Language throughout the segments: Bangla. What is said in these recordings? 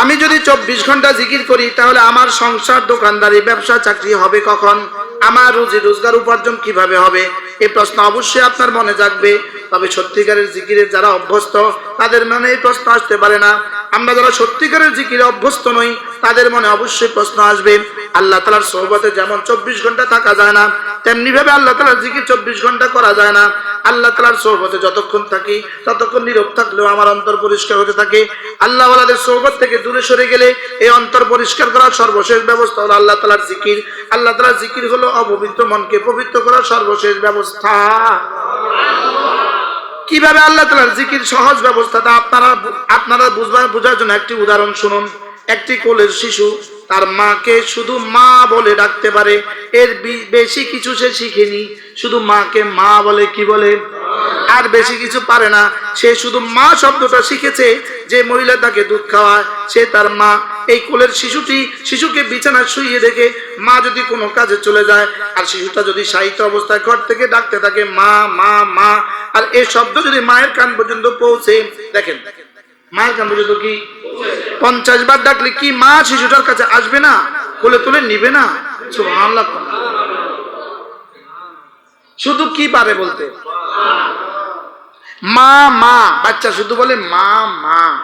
আমি যদি চব্বিশ ঘণ্টা জিকির করি, তাহলে আমার সংসার, দোকানদারি ব্যবসা, চাকরি হবে কখন? আমার রুজি রোজগার উপার্জন কীভাবে হবে? এই প্রশ্ন অবশ্যই আপনার মনে জাগবে। তবে সত্যিকারের জিকিরের যারা অভ্যস্ত, তাদের মনে এই প্রশ্ন আসতে পারে না। আমরা যারা সত্যিকারের জিকিরে অভ্যস্ত নই, তাদের মনে অবশ্যই প্রশ্ন আসবে, আল্লাহ তালার সোহবতে যেমন চব্বিশ ঘণ্টা থাকা যায় না, তেমনি ভাবে আল্লাহ তালার জিকির চব্বিশ ঘণ্টা করা যায় না। আল্লাহ তালার সোহবতে যতক্ষণ থাকি, ততক্ষণ নীরব থাকলেও আমার অন্তর পরিষ্কার হতে থাকে। আল্লাহ ওয়ালাদের সোহবত থেকে দূরে সরে গেলে এই অন্তর পরিষ্কার করার সর্বশেষ ব্যবস্থা হলো আল্লাহ তালার জিকির। আল্লাহ তালার জিকির হলো অপবিত্র মনকে পবিত্র করার সর্বশেষ ব্যবস্থা। কীভাবে আল্লাহ তালার জিকির সহজ ব্যবস্থাটা আপনারা আপনারা বুঝবার, বোঝার জন্য একটি উদাহরণ শুনুন। একটি কোলের শিশু, তার মাকে শুধু মা বলে ডাকতে পারে। এর বেশি কিছু সে শিখেনি। শুধু মাকে মা বলে কি বলে? আর বেশি কিছু পারে না। সে শুধু মা শব্দটা শিখেছে যে মহিলা তাকে দুধ খাওয়ায়, সে তার মা। এই কোলের শিশুটি শিশুকে বিছানায় শুইয়ে দেখে মা যদি কোনো কাজে চলে যায়, আর শিশুটা যদি সাহিত্য অবস্থায় ঘর থেকে ডাকতে থাকে, মা মা মা, আর এই শব্দ যদি মায়ের কান পর্যন্ত পৌঁছে, দেখেন, মায়ের কান পর্যন্ত কি? পঞ্চাশ বার ডাকলে কি মা শিশুটার কাছে আসবে না? কোলে তুলে নিবে না? শুধু কি পারে বলতে? মা মা। বাচ্চা শুধু বলে মা মা।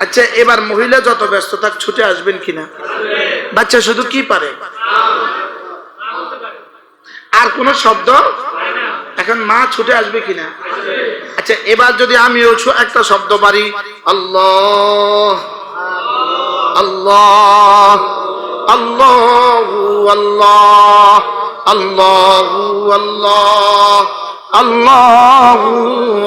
আচ্ছা এবার মহিলা যত ব্যস্ত থাক, ছুটে আসবেন কিনা? বাচ্চা শুধু কি পারে? আর কোন শব্দ? এখন মা ছুটে আসবে কিনা? আচ্ছা এবার যদি আমিও একটা শব্দ পারি। আল্লাহ আল্লাহ আল্লাহ আল্লাহ আল্লাহ আল্লাহ আল্লাহ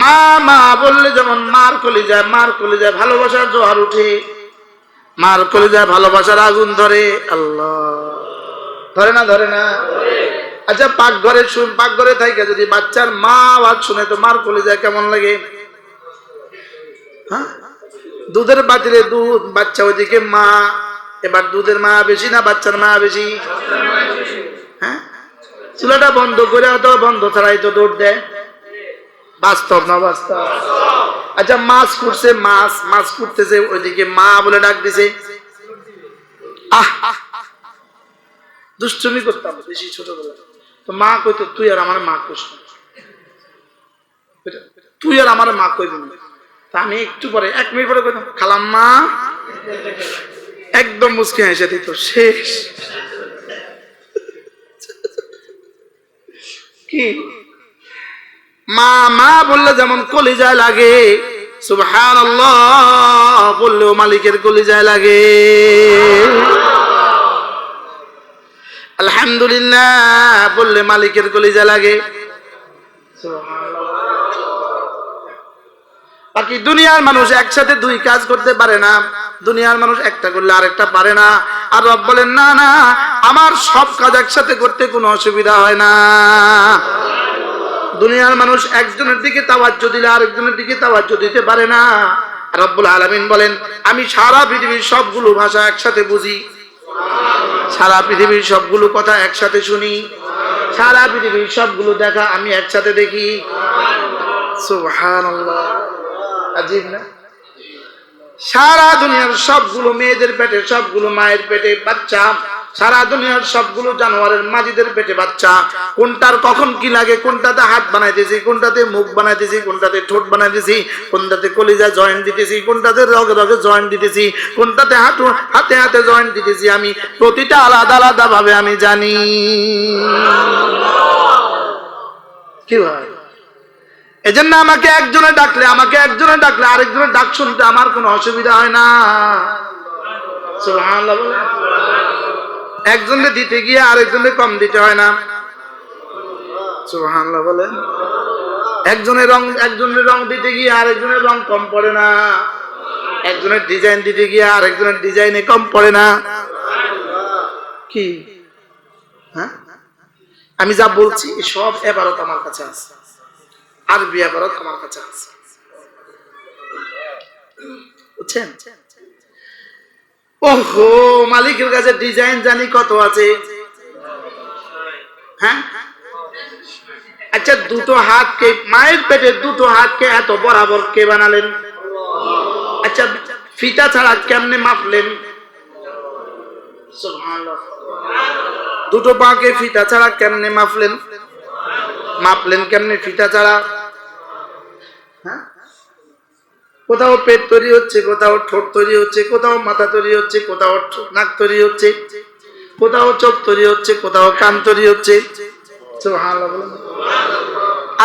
মা মা বললে যেমন মার কলি যায় মার কলি যায় ভালোবাসার জোয়ার উঠে। মার কলি যায় ভালোবাসার আগুন ধরে। আল্লাহ। ধরে না ধরে না? আচ্ছা পাকঘরে শুন, পাকঘরে থাকে যদি বাচ্চার মা আওয়াজ শুনে তো মার কলি যায় কেমন লাগে? হ্যাঁ? দুধের বাতিলে দুধ, বাচ্চা ওইদিকে মা, এবার দুধের মা বেশি না বাচ্চার মা বেশি? হ্যাঁ? চুলাটা বন্ধ করে অত বন্ধ ছাড়াই তো দৌড় দেয়। বাস্তব না বাস্তব? আচ্ছা মাছ কুটছে, মাছ মাছ কুটতেছে, ওইদিকে মা বলে ডাক দিছে। আহ দুষ্টুমি করতাম বেশি ছোটবেলা তো মা কইতো, তুই আর আমার মা কইস। তুই আর আমার মা কইবি না। তা আমি একটু পরে, এক মিনিট পরে কইতাম, খালাম মা। একদম মুসকে হেসে দিত, শেষ। কি? মা মা বললে যেমন কলিজায় লাগে সুবহান বললেও মালিকের কলিজায় লাগে। আলহামদুলিল্লাহ বললে মালিকের কলিজা লাগে। বাকি দুনিয়ার মানুষ একসাথে দুই কাজ করতে পারে না, দুনিয়ার মানুষ একটা করলে আরেকটা পারে না। আর রব বলেন, না না, আমার সব কাজ একসাথে করতে কোনো অসুবিধা হয় না। দুনিয়ার মানুষ একজনের দিকে তাওয়াজ্জ দিলে আরেকজনের দিকে তাওয়াজ্জ দিতে পারে না। রব্বুল আলামিন বলেন, আমি সারা পৃথিবীর সবগুলো ভাষা একসাথে বুঝি। সারা পৃথিবীর সবগুলো কথা একসাথে শুনি। সারা পৃথিবীর সবগুলো দেখা আমি একসাথে দেখি। না? সারা দুনিয়ার সবগুলো মেয়েদের পেটে, সবগুলো মায়ের পেটে, বাচ্চা সারা দুনিয়ার সবগুলো জানোয়ারের মাঝিদের পেটে বাচ্চা। কোনটার কখন কি লাগে, কোনটাতে হাত বানাইতেছি কোনটাতে মুখ বানাইতেছি কোনটাতে ঠোঁট বানাইতেছি কোনটাতে কলিজা জয়েন্ট দিতেছি, কোনটাতে রগে রগে জয়েন্ট দিতেছি, কোনটাতে হাঁটু, হাতে হাতে জয়েন্ট দিতেছি আমি। প্রতিটা আলাদা আলাদা ভাবে আমি জানি। কি ভাই? এজন্য আমাকে একজনে ডাকলে, আমাকে একজনে ডাকলে, আরেকজনের ডাক শুনতে আমার কোনো অসুবিধা হয় না। সুবহানাল্লাহ। একজনকে দিতে গিয়ে আরেকজনকে কম দিতে হয় না। সুবহানাল্লাহ, বলেন। একজনের রং একজনের রং দিতে গিয়ে আরেকজনের রং কম পড়ে না। একজনের ডিজাইন দিতে গিয়ে আরেকজনের ডিজাইনে কম পড়ে না। কি? হ্যাঁ? আমি যা বলছি, সব এবারত আমার কাছে আছে। আরবি এবারত আমার কাছে আছে। বুঝছেন? ওহো, মালিকের কাছে ডিজাইন জানি কত আছে। হ্যাঁ? আচ্ছা দুটো হাতকে, মায়ের পেটের দুটো হাতকে এত বরাবর কে বানালেন? আচ্ছা ফিতা ছাড়া কেমনে মাপলেন? দুটো পাকে ফিতা ছাড়া কেমনে মাপলেন? মাপলেন কেমনে ফিতা ছাড়া? হ্যাঁ? কোথাও পেট তৈরি হচ্ছে, কোথাও ঠোঁট তৈরি হচ্ছে, কোথাও মাথা তৈরি হচ্ছে, কোথাও নাক তৈরি হচ্ছে, কোথাও চোখ তৈরি হচ্ছে, কোথাও কান তৈরি হচ্ছে।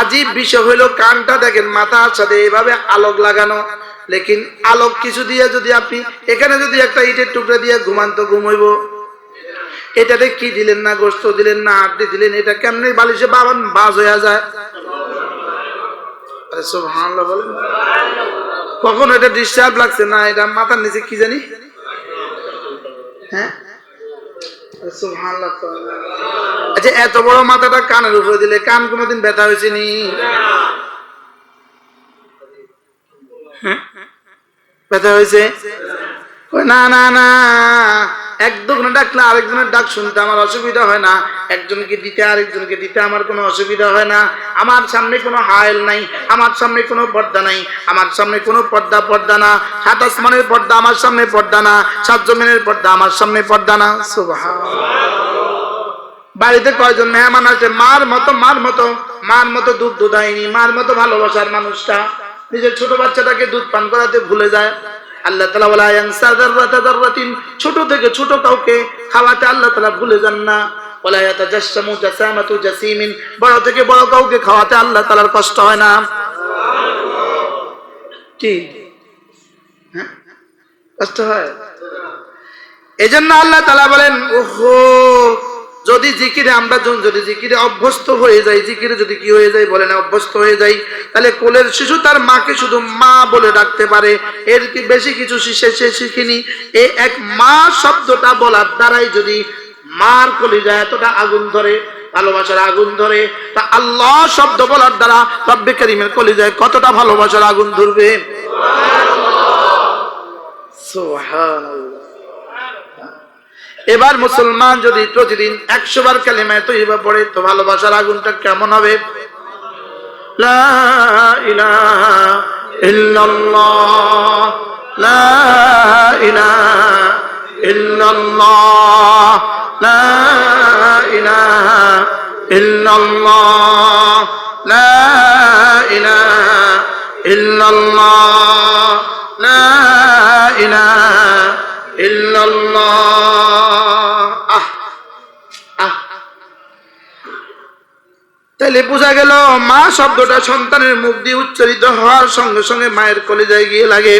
আজীব বিষয় হইল কানটা দেখেন, মাথার সাথে এভাবে আলোক লাগানো। লেকিন আলোক কিছু দিয়ে যদি আপনি এখানে যদি একটা ইটের টুকরা দিয়ে ঘুমান তো ঘুমাইব এটাতে কি দিলেন না, গোস্ত দিলেন না, আড্ডি দিলেন, এটা কেমনি বালিশে বাবান বাজ হয়ে যায়? বলেন। কখন এটা ডিস্টার্ব লাগছে? না, এটা মাথার নিচে কি জানি? হ্যাঁ। আচ্ছা এত বড় মাথাটা কানের উপরে দিলে কান কোনোদিন ব্যথা হয়েছে নি? হ্যাঁ? ব্যথা হয়েছে? না না না। এক দোকানে ডাকলে আরেকজনের ডাক শুনতে আমার অসুবিধা হয় না। একজনকে দিতে, আরেকজনকে দিতে আমার কোনো অসুবিধা হয় না। আমার সামনে কোনো হায়েল নাই, আমার সামনে কোনো পর্দা নাই, আমার সামনে কোনো পর্দা পর্দা না। সাত আসমানের পর্দা আমার সামনে পর্দা না, সাত জমিনের পর্দা আমার সামনে পর্দা না। সুবহানাল্লাহ। বাড়িতে কয়জন মেহমান আছে মার মতো মার মতো মার মতো দুধ দুধায়নি, মার মতো ভালোবাসার মানুষটা। নিজের ছোট বাচ্চাটাকে দুধ পান করাতে ভুলে যায়। আল্লাহ তালা ছোট থেকে ছোট কাউকে খাওয়াতে আল্লাহ তালা ভুলে যান না। বড় থেকে বড় কাউকে খাওয়াতে আল্লাহ তালার কষ্ট হয় না। কি? হ্যাঁ? কষ্ট হয়? এজন্য আল্লাহ তালা বলেন, ওহো যদি জিকিরে আমরা যদি জিকিরে অভ্যস্ত হয়ে যাই, জিকিরে যদি কি হয়ে যায় বলে না, অভ্যস্ত হয়ে যাই, তাহলে কোলের শিশু তার মাকে শুধু মা বলে ডাকতে পারে। এর কি বেশি কিছু সে শিখিনি? এই এক মা শব্দটা বলার দ্বারাই যদি মার কলিজা এতটা আগুন ধরে, ভালোবাসার আগুন ধরে, তা আল্লাহ শব্দ বলার দ্বারা রব্বে করিমের কলিজায় কতটা ভালোবাসার আগুন ধরবে? সুবহানাল্লাহ। এবার মুসলমান যদি প্রতিদিন একশো বার কালিমায় তৈবা পড়ে তো ভালোবাসার আগুনটা কেমন হবে লা ইলাহা ইল্লাল্লাহ, লা। আহ তাহলে বোঝা গেল, মা শব্দটা সন্তানের মুখ দিয়ে উচ্চারিত হওয়ার সঙ্গে সঙ্গে মায়ের কলেজায় গিয়ে লাগে।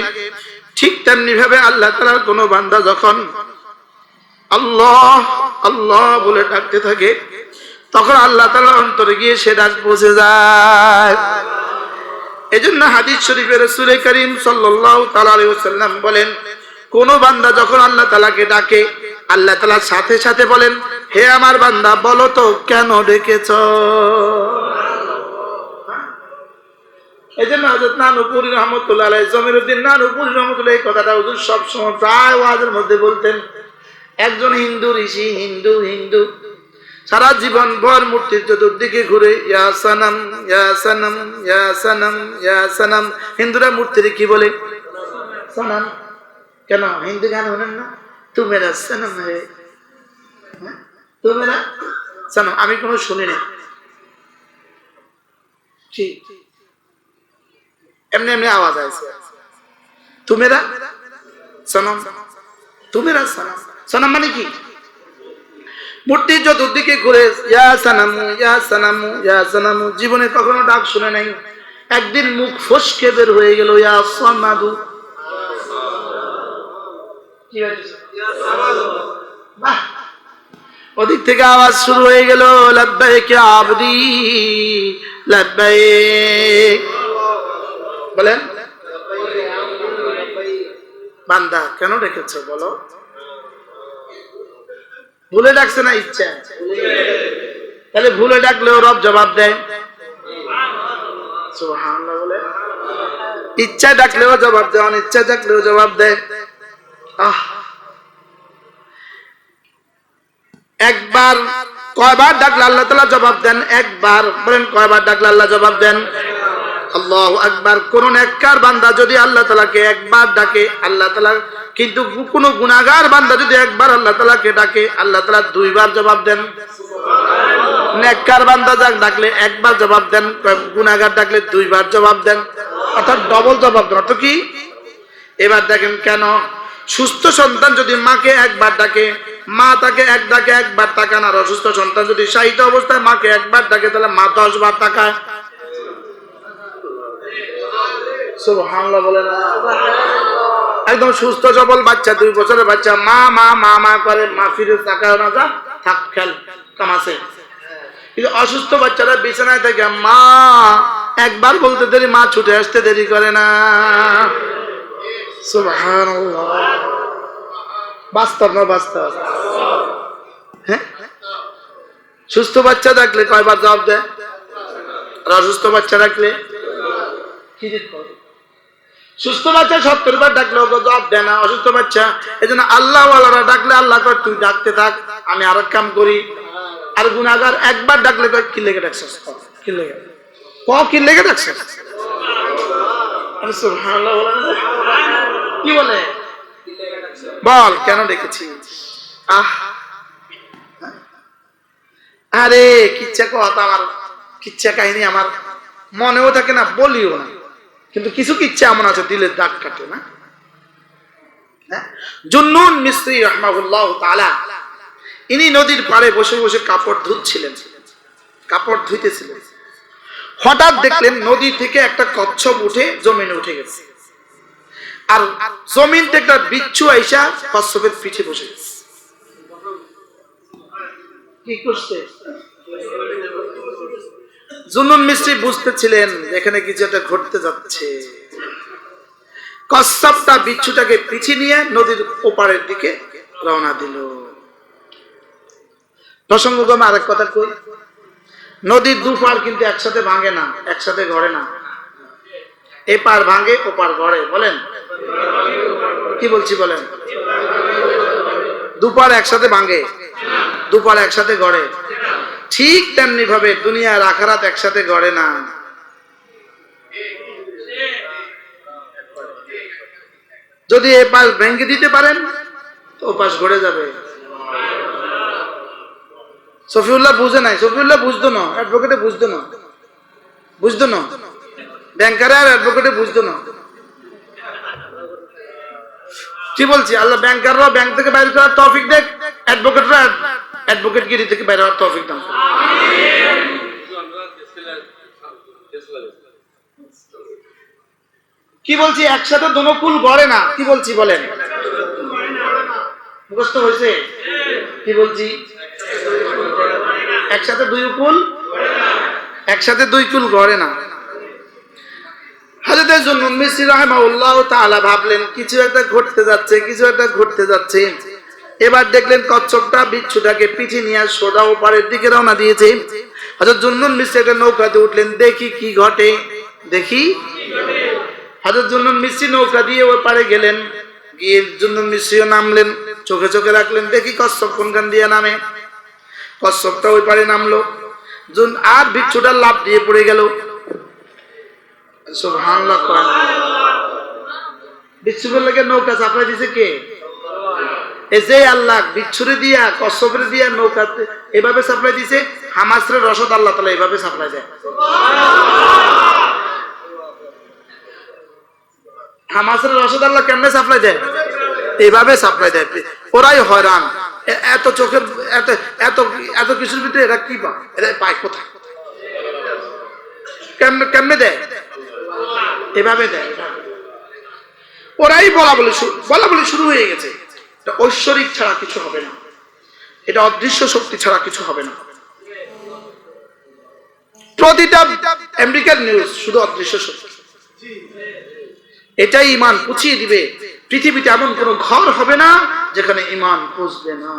ঠিক তেমনি ভাবে আল্লাহ তালার কোন বান্দা যখন আল্লাহ আল্লাহ বলে ডাকতে থাকে, তখন আল্লাহ তালার অন্তরে গিয়ে সে ডাক পৌঁছে যায়। এজন্য হাদিস শরীফের রসুলের করিম তাআলা আলাইহি ওয়াসাল্লাম বলেন কোন বান্দা যখন আল্লাহ তালাকে ডাকে, আল্লাহ তালা সাথে সাথে বলেন, হে আমার বান্দা, বলো তো, কেন ডেকেছ? এই জন্য হজরত নানুপুরি রহমতুল্লাহ জমিরুদ্দিন নানুপুরি রহমতুল্লাহ এই কথাটা হুজুর সবসময় প্রায় ওয়াজের মধ্যে বলতেন। একজন হিন্দু, ঋষি, হিন্দু হিন্দু, সারা জীবন ভর মূর্তির চতুর্দিকে ঘুরে, ইয়া সানাম ইয়া সানাম ইয়া সানাম ইয়া সানাম। হিন্দুরা মূর্তির কি বলে? সানাম। কেন? হিন্দু গান শোনেন না? তু মেরা সনম। হে হ্যাঁ? সনম। আমি কোনো শুনি না এমনি এমনি আওয়াজ আছে তু মেরা সনম। তু মেরা সনম। সনম মানে কি? মূর্তি চতুর্দিকে ঘুরে, ইয়া সানামু ইয়া সানামু ইয়া সানামু। জীবনে কখনো ডাক শুনে নাই। একদিন মুখ ফসকে বের হয়ে গেল, ইয়া সামাদু। ওদিক থেকে আওয়াজ শুরু হয়ে গেল, লাব্বাইক ইয়া আবদি বলেন। বান্দা, কেন রেখেছো বলো। ভুলে ডাকছে না ইচ্ছা? তাহলে ভুলে ডাকলেও রব জবাব দেয়। ইচ্ছা ডাকলেও জবাব দেয়, অনিচ্ছা ডাকলেও জবাব দেয়। একবার কয়বার ডাকলে আল্লাহ তালা জবাব দেন? একবার। বলেন, কয়বার ডাকলে আল্লাহ জবাব দেন? আল্লাহ একবার কোন বান্দা যদি আল্লাহ তালাকে একবার ডাকে, আল্লাহ তালা কিন্তু কোন গুনাগার বান্দা যদি একবার আল্লাহ তালাকে ডাকে, আল্লাহ তালা দুইবার জবাব দেন। নেককার বান্দা যাক ডাকলে একবার জবাব দেন গুনাগার ডাকলে দুইবার জবাব দেন। অর্থাৎ ডবল জবাব দেন। অর্থ কি? এবার দেখেন কেন সুস্থ সন্তান যদি মাকে একবার ডাকে, মা তাকে এক ডাকে, একবার তাকান আর অসুস্থ সন্তান যদি সাহিত্য অবস্থায় মাকে একবার ডাকে, তাহলে মা দশ বার তাকায়। একদম সুস্থ, সবল বাচ্চা, দুই বছরের বাচ্চা। মা মা মা মা করে মা ফিরে তাকায় না, যা, থাক, খেল কামাসে কিন্তু অসুস্থ বাচ্চারা বিছানায় থাকে, মা, একবার বলতে দেরি, মা ছুটে আসতে দেরি করে না। বাস্তব না বাস্তব হ্যাঁ? সুস্থ বাচ্চা দেখলে কয়বার জবাব দেয়? আর অসুস্থ বাচ্চা কি সুস্থ বাচ্চা সত্তর বার ডাকলে ওকে জবাব দেয় না অসুস্থ বাচ্চা। এই জন্য আল্লাহ ডাকলে আল্লাহ কর তুই ডাকতে থাক আমি আর কাম করি। আর গুনাগার একবার ডাকলে কয় কি লেগে ডাকছিস? ক, লেগে। ক কি লেগে ডাকছিস? আরে সুবহানাল্লাহ? কি বলে? বল কেন ডেকেছি আহ। আরে কিচ্ছা কথা আমার কিচ্ছা কাহিনী আমার মনেও থাকে না বলিও না। কিন্তু কিছু কিচ্ছা এমন আছে দিলের দাগ কাটে না। হ্যাঁ? জুন্নুন মিস্ত্রি রহমাহুল্লাহ তালা ইনি নদীর পাড়ে বসে বসে কাপড় ধুচ্ছিলেন। কাপড় ধুইতেছিলেন। হঠাৎ দেখলেন নদী থেকে একটা কচ্ছপ উঠে জমিনে উঠে গেছে। আর জমিন থেকে বিচ্ছু আইসা কচ্ছপের পিঠে বসে কি করছে? জুনুন মিস্ত্রি বুঝতেছিলেন এখানে কিছু একটা ঘটতে যাচ্ছে। কচ্ছপটা বিচ্ছুটাকে পিছিয়ে নিয়ে নদীর ওপারের দিকে রওনা দিল। প্রসঙ্গক্রমে আরেক কথা কই নদীর দুপার কিন্তু একসাথে ভাঙে না একসাথে ঘরে না। এপার ভাঙে ওপার ঘরে বলেন? কি বলছি বলেন? দুপার একসাথে ভাঙে দুপার একসাথে গড়ে। ঠিক তেমনি ভাবে দুনিয়ার আখারাত একসাথে গড়ে না। যদি এ পাশ ভেঙে দিতে পারেন, তো ও পাশ গড়ে যাবে। সফিউল্লাহ বুঝে নাই। সফিউল্লাহ বুঝতো না অ্যাডভোকেটে বুঝতো না। বুঝতো না। ব্যাংকারে আর অ্যাডভোকেটে বুঝতো না। কি বলছি? আল্লাহ ব্যাংকাররা ব্যাংক থেকে বাইরে করার তৌফিক দেখ। অ্যাডভোকেটরা অ্যাডভোকেট গিরি থেকে বাইরে হওয়ার তৌফিক দান কি বলছি? একসাথে দোনকুল গড়ে না? কি বলছি বলেন? মুখস্থ হয়েছে? কি বলছি? একসাথে দুই কুল? একসাথে দুই কুল গড়ে না। হাজরতের জন্য মিসি রাহমাউল্লাহ তাআলা, ভাবলেন কিছু একটা ঘটতে যাচ্ছে, কিছু একটা ঘটতে যাচ্ছে। এবার দেখলেন কচ্ছপটা বিচ্ছুটাকে পিঠে নিয়ে সোজা ওপারের দিকে রওনা দিয়েছে। হযরত জুন্নুন মিসি একটা নৌকাতে উঠলেন, দেখি কি ঘটে, দেখি। হযরত জুন্নুন মিসি নৌকা দিয়ে ওই পারে গেলেন, গিয়ে জুন্নুন মিসিও নামলেন, চোখে চোখে রাখলেন, দেখি কচ্ছপ কোনখান দিয়ে নামে। কচ্ছপটা ওই পারে নামলো। জুন আর বিচ্ছুটা লাভ দিয়ে পড়ে গেল। সুবহানাল্লাহ বিচ্ছুরের লাগে নৌকা চাপাই দিছে কে? যে আল্লাহ বিচ্ছুরে দিয়া কচ্ছপরে দিয়া নৌকাতে এভাবে সাপ্লাই দিছে, হামাসরে রসদ আল্লাহ তালা এভাবে সাপ্লাই দেয়। হামাসের রসদ আল্লাহ কেমনে সাপ্লাই দেয়? এইভাবে সাপ্লাই দেয়। ওরাই হয়রান। এত চোখের এত এত এত কিছুর ভিতরে এরা কি পায় এরা পায় কোথায়? কেমনে কেমনে দেয়? এভাবে দেয়। ওরাই বলা বলে বলা বলে শুরু হয়ে গেছে। এটা ঐশ্বরিক ছাড়া কিছু হবে না। এটা অদৃশ্য শক্তি ছাড়া কিছু হবে না। প্রতিটা আমেরিকার নিউজ শুধু অদৃশ্য শক্তি। এটাই ইমান পুছিয়ে দিবে। পৃথিবীতে এমন কোন ঘর হবে না যেখানে ইমান পৌঁছবে না।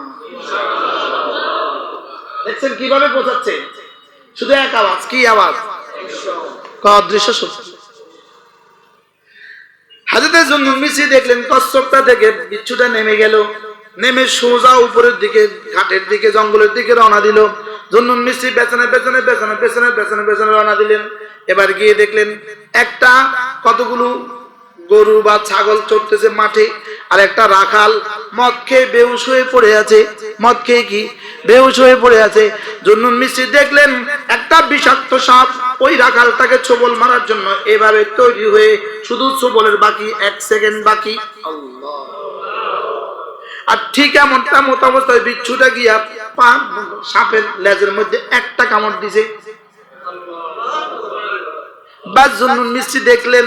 দেখছেন কীভাবে পৌঁছাচ্ছে শুধু এক আওয়াজ, কি আওয়াজ? অদৃশ্য শক্তি। হাজরতে জন্য মিসি দেখলেন, কচ্ছপটা থেকে বিচ্ছুটা নেমে গেল। নেমে সোজা উপরের দিকে, ঘাটের দিকে, জঙ্গলের দিকে রওনা দিল। জন্য মিসি পেছনে পেছনে পেছনে পেছনে পেছনে পেছনে রওনা দিলেন। এবার গিয়ে দেখলেন, একটা কতগুলো গরু বা ছাগল চড়তেছে মাঠে। আর একটা রাখাল মদ খেয়ে বেউস হয়ে পড়ে আছে। মদ খেয়ে কি? বেউস হয়ে পড়ে আছে। জন্নুন মিস্ত্রি দেখলেন, একটা বিষাক্ত সাপ ওই রাখালটাকে ছোবল মারার জন্য এভাবে তৈরি হয়ে শুধু ছোবলের বাকি এক সেকেন্ড বাকি। আর ঠিক এমনটা মত অবস্থায় বিচ্ছুটা গিয়া পা সাপের লেজের মধ্যে একটা কামড় দিছে। বাস জন্নুন মিস্ত্রি দেখলেন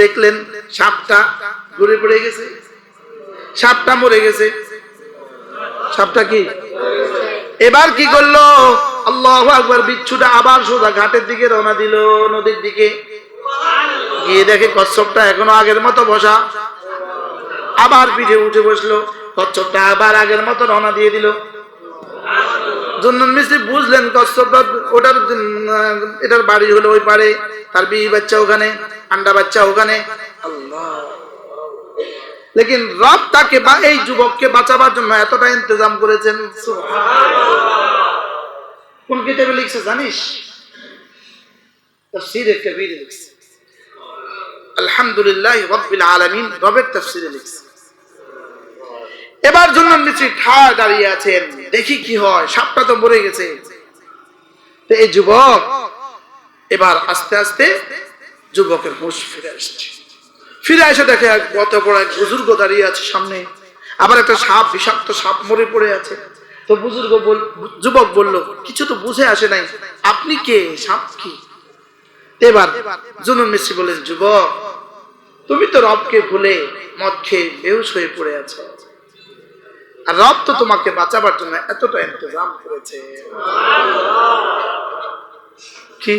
দেখলেন সাপটা ঘুরে পড়ে গেছে। সাপটা মরে গেছে। সাপটা কি? এবার কি করল? আল্লাহ আকবার বিচ্ছুটা আবার সোজা ঘাটের দিকে রওনা দিল নদীর দিকে। গিয়ে দেখে কচ্ছপটা এখনও আগের মতো বসা। আবার পিঠে উঠে বসল, কচ্ছপটা আবার আগের মতো রওনা দিয়ে দিল। জন্নুন মিস্ত্রি বুঝলেন কচ্ছপটা ওটার এটার বাড়ি হলো ওই পারে তার বিয়ে বাচ্চা ওখানে, আন্ডা বাচ্চা ওখানে। আল্লাহ। লেকিন রব তাকে বা এই যুবককে বাঁচাবার জন্য এতটা ইন্তজাম করেছেন। কোন কিতাবে লিখছে জানিস? তাফসীরে লিখছে। আলহামদুলিল্লাহ রব্বিল আলামিন রবের তাফসীরে লিখছে। এবার জন্য নিচে ঠায় দাঁড়িয়ে আছেন। দেখি কি হয়, সাপটা তো মরে গেছে। এই যুবক, এবার আস্তে আস্তে যুবকের হুঁশ ফিরে আসছে। ফিরে এসে দেখে কত বড় এক বুজুর্গ দাঁড়িয়ে আছে সামনে। আবার একটা সাপ, বিষাক্ত সাপ মরে পড়ে আছে। তো বুজুর্গ যুবক বলল, কিছু তো বুঝে আসে নাই। আপনি কে? সাপ কি? এবার জুনুন মিস্ত্রি বলেন যুবক, তুমি তো রবকে ভুলে মদ খেয়ে বেহুশ হয়ে পড়ে আছো। আর রব তো তোমাকে বাঁচাবার জন্য এতটা ইন্তজাম করেছে। কি?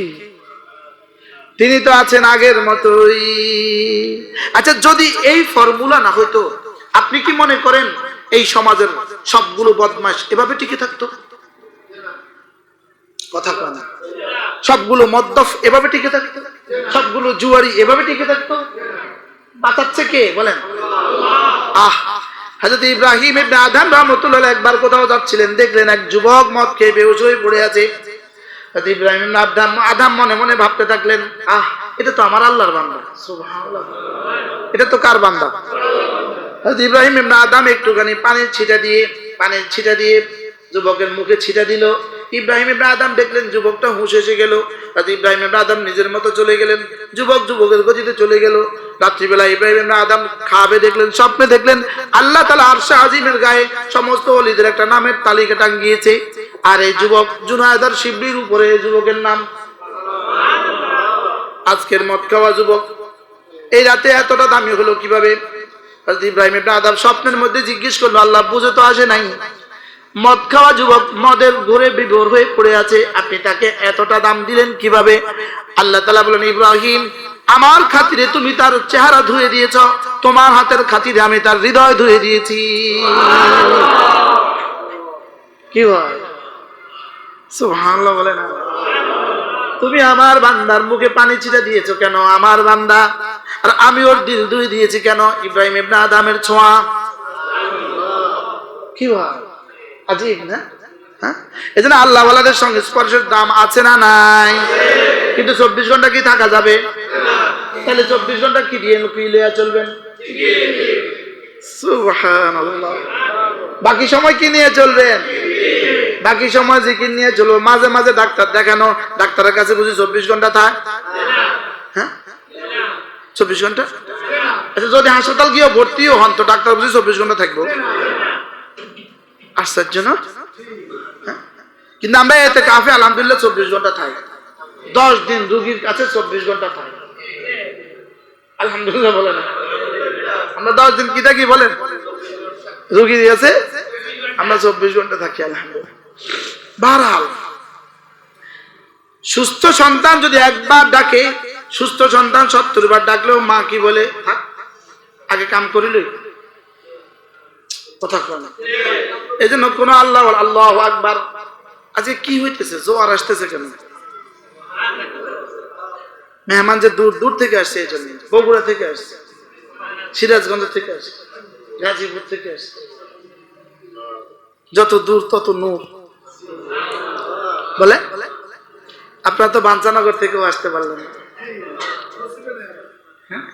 তিনি তো আছেন আগের মতোই। আচ্ছা যদি এই ফর্মুলা না হইতো, আপনি কি মনে করেন এই সমাজের সবগুলো বদমাস এভাবে টিকে থাকতো? কথা কয় না। সবগুলো মদ্যফ এভাবে টিকে থাকতো? সবগুলো জুয়ারি এভাবে টিকে থাকতো? বাঁচাচ্ছে কে, বলেন? আহ হাজরত ইব্রাহিম ইবনে আদম রহমতুল্লাহ একবার কোথাও যাচ্ছিলেন, দেখলেন এক যুবক মদ খেয়ে বেহুশ হয়ে পড়ে আছে। ইব্রাহিম আদম আদম মনে মনে ভাবতে থাকলেন, আহ, এটা তো আমার আল্লাহর বান্দা। এটা তো কার বান্দা? ইব্রাহিম ইবনে আদম একটুখানি পানির ছিটা দিয়ে, পানির ছিটা দিয়ে যুবকের মুখে ছিটা দিল। ইব্রাহিম ইবনে আদম দেখলেন যুবকটা হুঁশ এসে গেল। হযরত ইব্রাহিম ইবনে আদম নিজের মতো চলে গেলেন। যুবক যুবকের গতিতে চলে গেল। রাত্রিবেলা ইব্রাহিম ইবনে আদম খাবে দেখলেন, স্বপ্নে দেখলেন আল্লাহ তাআলা আরশে আজিমের গায়ে সমস্ত ওলিদের একটা নামের তালিকা টাঙ্গিয়েছে আর এই যুবক জুনায়দার শিবলির উপরে এই যুবকের নাম। আজকের মদ খাওয়া যুবক। এই রাতে এতটা দামি হলো কীভাবে? ইব্রাহিম ইবনে আদম স্বপ্নের মধ্যে জিজ্ঞেস করল, আল্লাহ, বুঝে তো আসে নাই। মদ খাওয়া যুবক মদের ঘুরে বিভোর হয়ে পড়ে আছে, আপনি তাকে এতটা দাম দিলেন কীভাবে? আল্লাহ তালা বলেন, ইব্রাহিম, আমার খাতিরে তুমি তার চেহারা ধুয়ে দিয়েছ, তোমার হাতের খাতিরে আমি তার হৃদয় ধুয়ে দিয়েছি। কি হয় সুবহানাল্লাহ বলে না তুমি আমার বান্দার মুখে পানি ছিটে দিয়েছ কেন? আমার বান্দা। আর আমি ওর দিল ধুয়ে দিয়েছি কেন? ইব্রাহিম ইবনে আদামের ছোঁয়া। কি হয় আজীব না? হ্যাঁ? এই জন্য আল্লাহওয়ালাদের সঙ্গে স্পর্শের দাম আছে না নাই? কিন্তু চব্বিশ ঘণ্টা কি থাকা যাবে? তাহলে চব্বিশ ঘণ্টা কি দিয়ে কি লিয়া চলবেন? বাকি সময় কি নিয়ে চলবেন? বাকি সময় জিকির নিয়ে চলবো। মাঝে মাঝে ডাক্তার দেখানো, ডাক্তারের কাছে বুঝি চব্বিশ ঘণ্টা থাক। হ্যাঁ? চব্বিশ ঘণ্টা? আচ্ছা যদি হাসপাতাল গিয়ে ভর্তিও হন, তো ডাক্তার বুঝি চব্বিশ ঘণ্টা থাকব। আশ্চর্য, না? হ্যাঁ? কিন্তু আমরা এতে কাফে, আলহামদুলিল্লাহ, চব্বিশ ঘণ্টা থাকি দশ দিন রুগীর কাছে চব্বিশ ঘণ্টা থাকি আলহামদুলিল্লাহ বলে না। আমরা দশ দিন কি থাকি বলেন? রুগী কাছে আমরা চব্বিশ ঘণ্টা থাকি, আলহামদুলিল্লাহ। বারহাল সুস্থ সন্তান যদি একবার ডাকে, সুস্থ সন্তান সত্তর বার ডাকলেও মা কি বলে? আগে কাম করিল এই জন্য কোন আল্লাহ আল্লাহ আজকে কি হইতেছে? জোয়ার আসতেছে কেন? মেহমান যে দূর দূর থেকে আসছে এই জন্য। বগুড়া থেকে আসছে। সিরাজগঞ্জ থেকে আসছে। গাজীপুর থেকে আসছে। যত দূর, তত নূর। বলে আপনারা তো বাঞ্চানগর থেকেও আসতে পারলেন না। হ্যাঁ?